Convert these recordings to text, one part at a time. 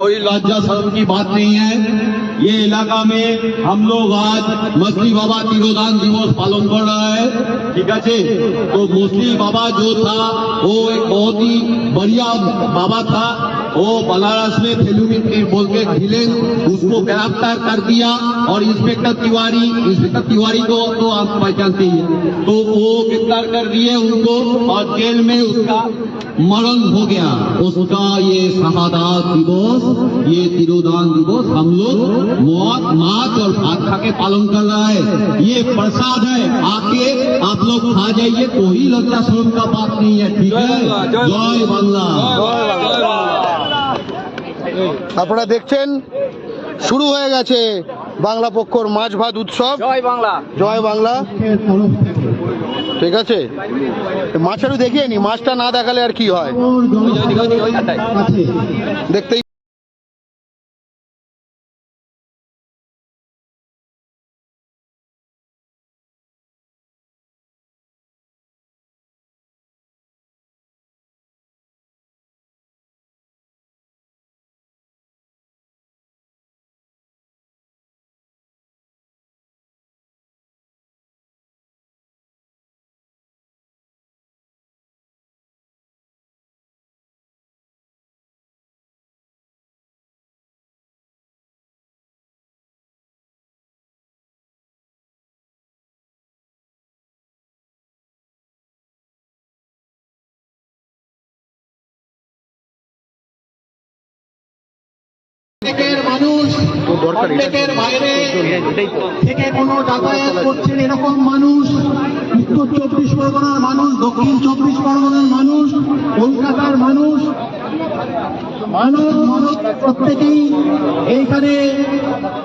कोई लज्जा शर्म की बात नहीं है। ये इलाका में हम लोग आज मछली बाबा तिरोधान दिवस पालन कर रहा है। ठीक है तो मुस्लिम बाबा जो था, वो एक बहुत ही बढ़िया बाबा था। वो बनारस में पीर बोल के खिले, उसको गिरफ़्तार कर दिया और इंस्पेक्टर तिवारी इंस्पेक्टर तिवारी को तो आप पहचानते हैं। तो वो गिरफ़्तार कर दिए उनको और जेल में उसका मरण हो गया उसका ये शहादात दिवस ये तिरोधान दिवस हम लोग मौत माच और भात खा के पालन कर रहा है ये प्रसाद है आके आप लोग खा जाइए कोई लज्जा शर्म का बात नहीं है ठीक है जय बांग्ला আপনারা দেখছেন শুরু হয়ে গেছে বাংলা পক্ষর মাছ ভাত উৎসব জয় বাংলা জয় বাংলা ঠিক আছে? মাছেরও দেখিয়ে নি মাছটা না দেখালে আর কি হয়? দেখতেই মানুষ বাইরে থেকে কোনো যাতায়াত করছেন এরকম মানুষ উত্তর চব্বিশ পরগনার মানুষ দক্ষিণ চব্বিশ পরগনার মানুষ কলকাতার মানুষ মানব মানব প্রত্যেকেই এইখানে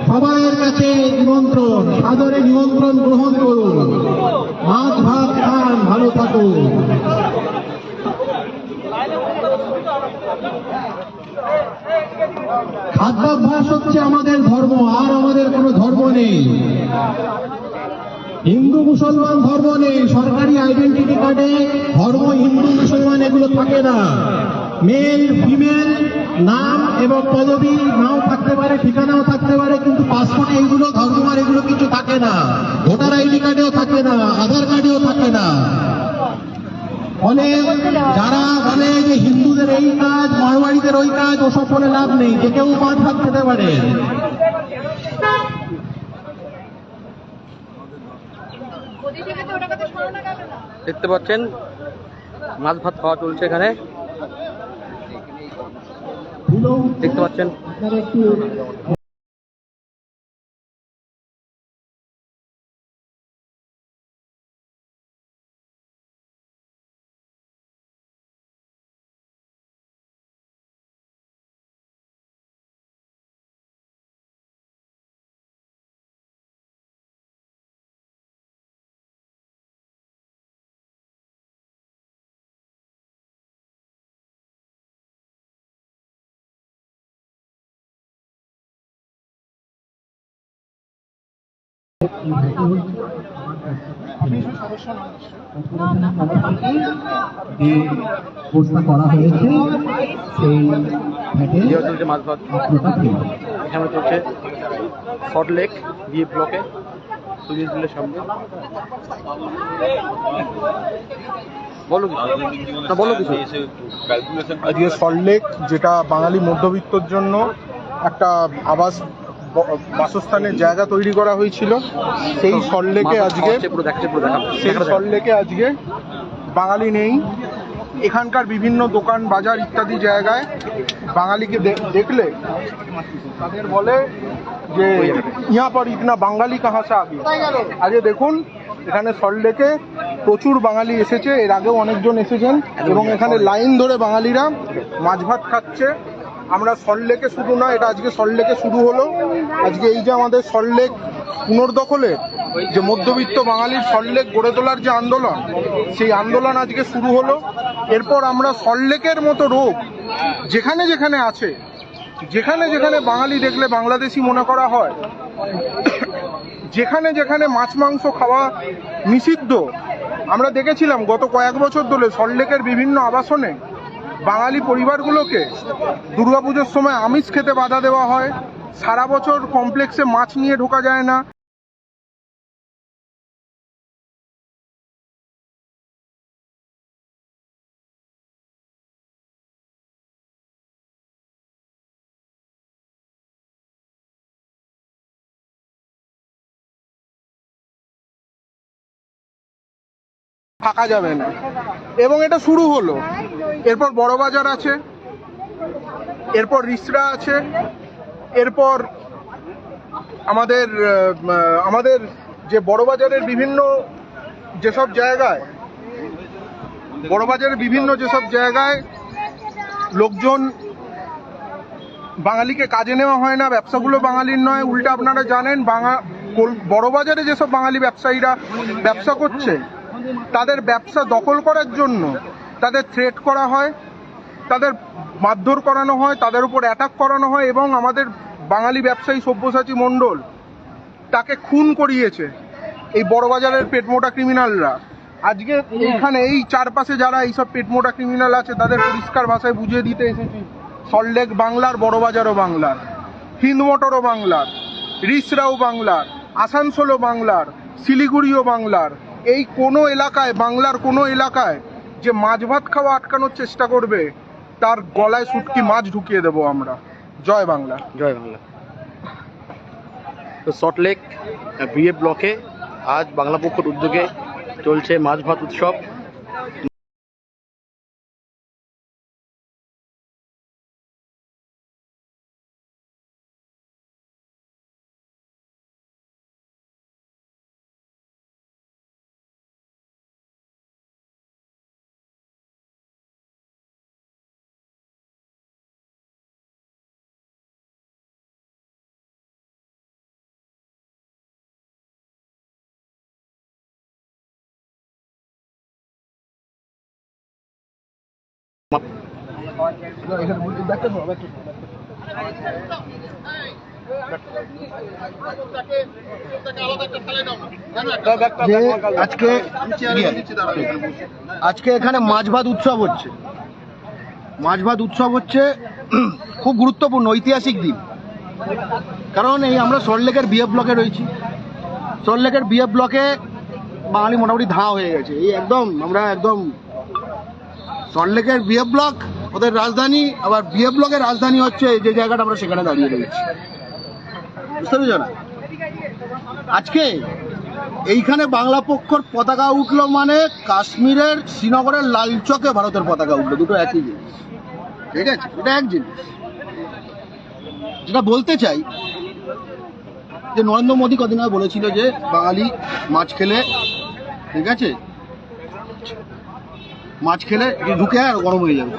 সবাইয়ের কাছে নিমন্ত্রণ সাদরে নিমন্ত্রণ গ্রহণ করুন। মাছ ভাত খান ভালো থাকুন। খাদ্যাভ্যাস হচ্ছে আমাদের ধর্ম, আর আমাদের কোনো ধর্ম নেই। হিন্দু মুসলমান ধর্ম নেই, সরকারি আইডেন্টিটি কার্ডে ধর্ম হিন্দু মুসলমান এগুলো থাকে না। মেল ফিমেল নাম এবং পদবি নাও থাকতে পারে, ঠিকানাও থাকতে পারে, কিন্তু পাসপোর্টে এগুলো ধর্ম এগুলো কিছু থাকে না। ভোটার আইডি কার্ডেও থাকে না, আধার কার্ডেও থাকে না। ফলে যারা বলে যে হিন্দুদের এই কাজ মারোয়াড়িদের ওই কাজ ওসব বলে লাভ নেই যে কেউ মাছ ভাত খেতে পারে। দেখতে পাচ্ছেন মাছ ভাত খাওয়া চলছে এখানে। দেখতে পাচ্ছেন। করা হয়েছে সেই মাছ ভাত এখানে চলছে ব্লকে সুজিত সামনে বলো কিছু না বলো কিছু আজকে সল্টলেক যেটা বাঙালি মধ্যবিত্তর জন্য একটা আবাস বাসস্থানের জায়গা তৈরি করা হয়েছিল। সেই সল্টলেকে আজকে সেই। সল্টলেকে আজকে বাঙালি নেই। এখানকার বিভিন্ন দোকান বাজার ইত্যাদি জায়গায় বাঙালিকে দেখলে তাদের বলে যে ইয়া পর ইতনা বাঙালি কাহা সে আগে? আজকে দেখুন এখানে সল্টলেকে প্রচুর বাঙালি এসেছে। এর আগেও অনেকজন এসেছেন। এবং এখানে লাইন ধরে বাঙালিরা মাছ ভাত খাচ্ছে। আমরা সল্টলেকে শুরু না, এটা আজকে সল্টলেকে শুরু হলো। আজকে এই যে আমাদের সল্টলেক পুনর্দখলে যে মধ্যবিত্ত বাঙালির সল্টলেক গড়ে তোলার যে আন্দোলন, সেই আন্দোলন আজকে শুরু হলো। এরপর আমরা সল্টলেকের মতো রোগ যেখানে যেখানে আছে, যেখানে যেখানে বাঙালি দেখলে বাংলাদেশি মনে করা হয়, যেখানে যেখানে মাছ, মাংস খাওয়া নিষিদ্ধ, আমরা দেখেছিলাম গত কয়েক বছর ধরে সল্টলেকের বিভিন্ন আবাসনে বাঙালি পরিবারগুলোকে দুর্গাপুজোর সময় আমিষ খেতে বাধা দেওয়া হয়। সারা বছর কমপ্লেক্সে মাছ নিয়ে ঢোকা যায় না। থাকা যাবে না। এবং এটা শুরু হলো। এরপর বড় বাজার আছে, এরপর রিসরা আছে, এরপর আমাদের আমাদের যে বড় বাজারের বিভিন্ন যেসব জায়গায় বড় বাজারের বিভিন্ন যেসব জায়গায় লোকজন বাঙালিকে কাজে নেওয়া হয় না, ব্যবসাগুলো বাঙালির নয়, উল্টা আপনারা জানেন, বাঙা, কল- বড় বাজারে যেসব বাঙালি ব্যবসায়ীরা ব্যবসা করছে, তাদের ব্যবসা দখল করার জন্য তাদের থ্রেট করা হয়, তাদের মারধর করানো হয়, তাদের উপর অ্যাটাক করানো হয় এবং আমাদের বাঙালি ব্যবসায়ী সব্যসাচী মণ্ডল তাকে খুন করিয়েছে এই বড়বাজারের পেটমোটা ক্রিমিনালরা আজকে এখানে এই চারপাশে যারা এইসব পেটমোটা ক্রিমিনাল আছে, তাদের পরিষ্কার ভাষায় বুঝিয়ে দিতে এসেছি। সল্টলেক বাংলার, বড়বাজারও বাংলার, হিন্দমোটরও বাংলার, রিসরাও বাংলার, আসানসোলও বাংলার, শিলিগুড়িও বাংলার। এই কোনো এলাকায়, বাংলার কোনো এলাকায় যে মাছ ভাত খাওয়া আটকানোর চেষ্টা করবে, তার গলায় সুটকি মাছ ঢুকিয়ে দেবো আমরা। জয় বাংলা। জয় বাংলা। তো সল্টলেক বিএ ব্লকে আজ বাংলা পক্ষের উদ্যোগে চলছে মাছ ভাত উৎসব। আজকে আজকে এখানে মাছ ভাত উৎসব হচ্ছে। মাছ ভাত উৎসব হচ্ছে খুব গুরুত্বপূর্ণ, ঐতিহাসিক দিন। কারণ এই আমরা সল্টলেকের বিএফ ব্লকে রয়েছি। সল্টলেকের বিএফ ব্লকে বাঙালি মোটামুটি ধাঁ হয়ে গেছে। এই একদম আমরা একদম সল্টলেকের বিএফ ব্লক ওদের রাজধানী, আবার বিএফ ব্লকের রাজধানী হচ্ছে যে জায়গাটা আমরা সেখানে দাঁড়িয়ে রয়েছি। বুঝতে পেরেছ না? আজকে এইখানে বাংলা পক্ষর পতাকা উঠল মানে কাশ্মীরের শ্রীনগরের লালচকে ভারতের পতাকা উঠল, দুটো একই জিনিস। ঠিক আছে? এটা এক জিনিস। যেটা বলতে চাই, যে নরেন্দ্র মোদী কদিন আগে বলেছিল যে বাঙালি মাছ খেলে, ঠিক আছে? মাছ খেলে ঢুকে আর গরম হয়ে যাবে।